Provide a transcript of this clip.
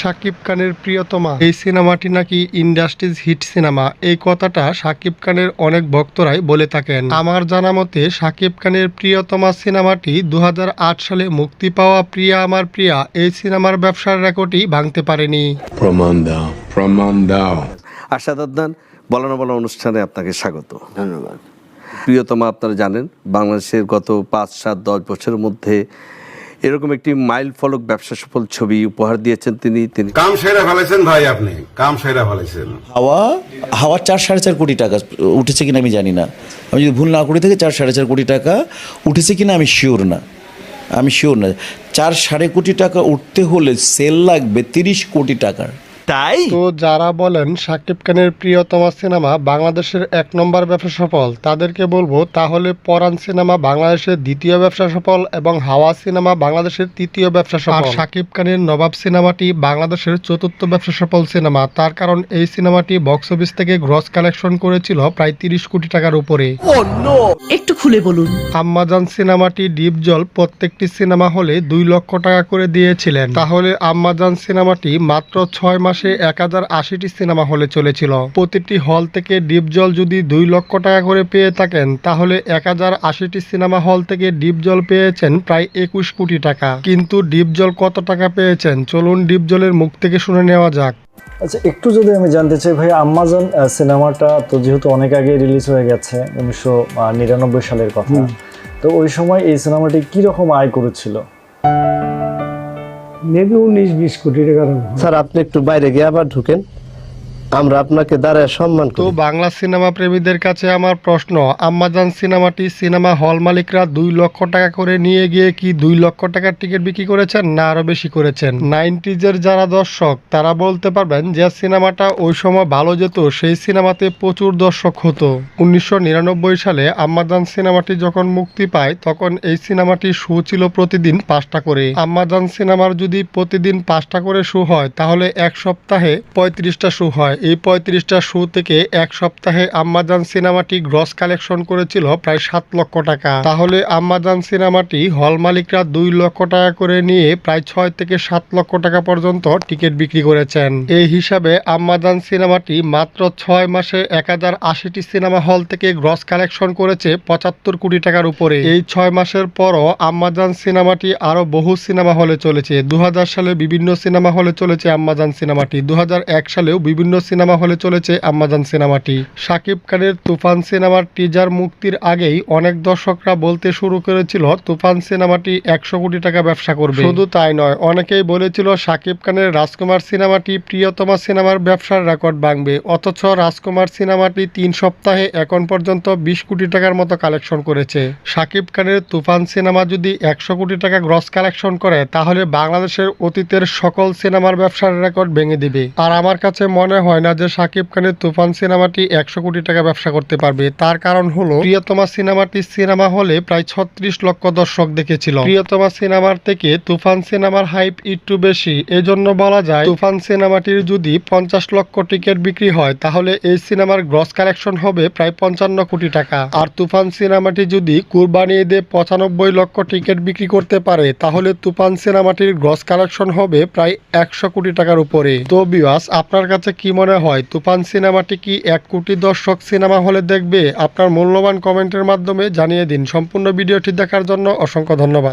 শাকিব খানের প্রিয়তমা। এই সিনেমাটি নাকি ইন্ডাস্ট্রিজ হিট সিনেমা। এই কথাটা শাকিব খানের অনেক ভক্তরাই বলে থাকেন। আমার জানা মতে শাকিব খানের প্রিয়তমা সিনেমাটি দু হাজার আট সালে মুক্তি পাওয়া প্রিয়া আমার প্রিয়া। এই সিনেমার ব্যবসার রেকর্ডই ভাঙতে পারেনি। প্রমাণ দাও প্রমাণ দাও। আশাদ আদনান বলানো বলা অনুষ্ঠানে আপনাকে স্বাগত। ধন্যবাদ। প্রিয়তমা আপনারা জানেন বাংলাদেশের গত পাঁচ সাত দশ বছরের মধ্যে এরকম একটি মাইল ফলক ব্যবসা সফল ছবি উপহার দিয়েছেন তিনি তিনি। কাম সেরা ফেলেছেন ভাই আপনি কাম সেরা ফেলেছেন। হাওয়া হাওয়া চার সাড়ে চার কোটি টাকা উঠেছে কিনা আমি জানি না। আমি যদি ভুল না করি থেকে চার সাড়ে চার কোটি টাকা উঠেছে কিনা আমি শিওর না। আমি শিওর না। চার সাড়ে কোটি টাকা উঠতে হলে সেল লাগবে তিরিশ কোটি টাকার। তাই? তো যারা বলেন শাকিব খানের প্রিয়তমা সিনেমা বাংলাদেশের এক নম্বর ব্যবসা সফল তাদেরকে বলব তাহলে পরাণ সিনেমা বাংলাদেশের দ্বিতীয় ব্যবসা সফল এবং হাওয়া সিনেমা বাংলাদেশের তৃতীয় ব্যবসা সফল। শাকিব খানের নবাব সিনেমাটি বাংলাদেশের চতুর্থ ব্যবসা সফল সিনেমা। তার কারণ এই সিনেমাটি বক্স অফিস থেকে গ্রস কালেকশন করেছিল প্রায় তিরিশ কোটি টাকার উপরে। একটু খুলে বলুন। আম্মাজান সিনেমাটি ডিপ জল প্রত্যেকটি সিনেমা হলে দুই লক্ষ টাকা করে দিয়েছিলেন। তাহলে আম্মাজান সিনেমাটি মাত্র ছয় মাসে এক হাজার আশিটি সিনেমা হলে চলেছিল। প্রতিটি হল থেকে ডিপ জল যদি দুই লক্ষ টাকা করে পেয়ে থাকেন তাহলে এক হাজার আশিটি সিনেমা হল থেকে ডিপ জল পেয়েছেন প্রায় একুশ কোটি টাকা। কিন্তু ডিপ জল কত টাকা পেয়েছেন? চলুন ডিপ জলের মুখ থেকে শুনে নেওয়া যাক। আচ্ছা একটু যদি আমি জানতে চাই ভাই আমাজন সিনেমাটা তো যেহেতু অনেক আগে রিলিজ হয়ে গেছে উনিশশো নিরানব্বই সালের কথা। তো ওই সময় এই সিনেমাটি কি রকম আয় করেছিল? মেবি উনিশ বিশ কোটি টাকার স্যার আপনি একটু বাইরে গিয়ে আবার ঢুকেন। আমরা আপনাকে দাঁড়ায় সম্মান তো বাংলা সিনেমা প্রেমীদের কাছে আমার প্রশ্ন আম্মাজান সিনেমাটি সিনেমা হল মালিকরা দুই লক্ষ টাকা করে নিয়ে গিয়ে কি দুই লক্ষ টাকার টিকিট বিক্রি করেছেন না আরও বেশি করেছেন? নাইনটিজের যারা দর্শক তারা বলতে পারবেন যে সিনেমাটা ওই সময় ভালো যেত সেই সিনেমাতে প্রচুর দর্শক হতো। উনিশশো নিরানব্বই সালে আম্মাজান সিনেমাটি যখন মুক্তি পায় তখন এই সিনেমাটি শো ছিল প্রতিদিন পাঁচটা করে। আম্মাজান সিনেমার যদি প্রতিদিন পাঁচটা করে শো হয় তাহলে এক সপ্তাহে পঁয়ত্রিশটা শো হয়। এই পঁয়ত্রিশটা শো থেকে এক সপ্তাহে আম্মাজান সিনেমাটি গ্রস কালেকশন করেছিল প্রায় সাত লক্ষ টাকা। তাহলে আম্মাজান সিনেমাটি হল মালিকরা দুই লক্ষ টাকা করে নিয়ে প্রায় ছয় থেকে সাত লক্ষ টাকা পর্যন্ত টিকিট বিক্রি করেছেন। এই হিসাবে আম্মাজান সিনেমাটি মাত্র ছয় মাসে এক হাজার আশিটি সিনেমা হল থেকে গ্রস কালেকশন করেছে পঁচাত্তর কোটি টাকার উপরে। এই ছয় মাসের পরও আম্মাজান সিনেমাটি আরও বহু সিনেমা হলে চলেছে। দু হাজার সালে বিভিন্ন সিনেমা হলে চলেছে আম্মাজান সিনেমাটি। দু হাজার এক সালেও বিভিন্ন সিনেমা হলে চলেছে আম্মাজান সিনেমাটি। শাকিব খানের তুফান সিনেমার টিজার মুক্তির আগেই অনেক দর্শকরা বলতে শুরু করেছিল, তুফান সিনেমাটি একশো কোটি টাকা ব্যবসা করবে। শুধু তাই নয়, অনেকেই বলেছিল শাকিব খানের রাজকুমার সিনেমাটি প্রিয়তমা সিনেমার ব্যবসার রেকর্ড ভাঙবে। অথচ রাজকুমার সিনেমাটি তিন সপ্তাহে এখন পর্যন্ত বিশ কোটি টাকার মতো কালেকশন করেছে। শাকিব খানের তুফান সিনেমা যদি একশো কোটি টাকা গ্রস কালেকশন করে, তাহলে বাংলাদেশের অতীতের সকল সিনেমার ব্যবসার রেকর্ড ভেঙে দিবে। আর আমার কাছে মনে হয় না যে শাকিব খানের তুফান সিনেমাটি একশো কোটি টাকা ব্যবসা করতে পারবে। তার কারণ হলো, প্রিয়তমা সিনেমাটি সিনেমা হলে প্রায় ছত্রিশ লক্ষ দর্শক দেখেছিল। প্রিয়তমা সিনেমার থেকে তুফান সিনেমার হাইপ একটু বেশি। এজন্য বলা যায়, তুফান সিনেমাটির যদি পঞ্চাশ লক্ষ টিকিট বিক্রি হয়, তাহলে এই সিনেমার গ্রস কালেকশন হবে প্রায় পঞ্চান্ন কোটি টাকা। আর তুফান সিনেমাটি যদি কুরবানি ঈদে পঁচানব্বই লক্ষ টিকিট বিক্রি করতে পারে, তাহলে তুফান সিনেমাটির গ্রস কালেকশন হবে প্রায় একশো কোটি টাকার উপরে। তো বিওয়াস আপনার কাছে কি মনে হয় তুফান সিনেমাটি কি এক কোটি দর্শক সিনেমা হলে দেখবে? আপনার মূল্যবান কমেন্টের মাধ্যমে জানিয়ে দিন। সম্পূর্ণ ভিডিওটি দেখার জন্য অসংখ্য ধন্যবাদ।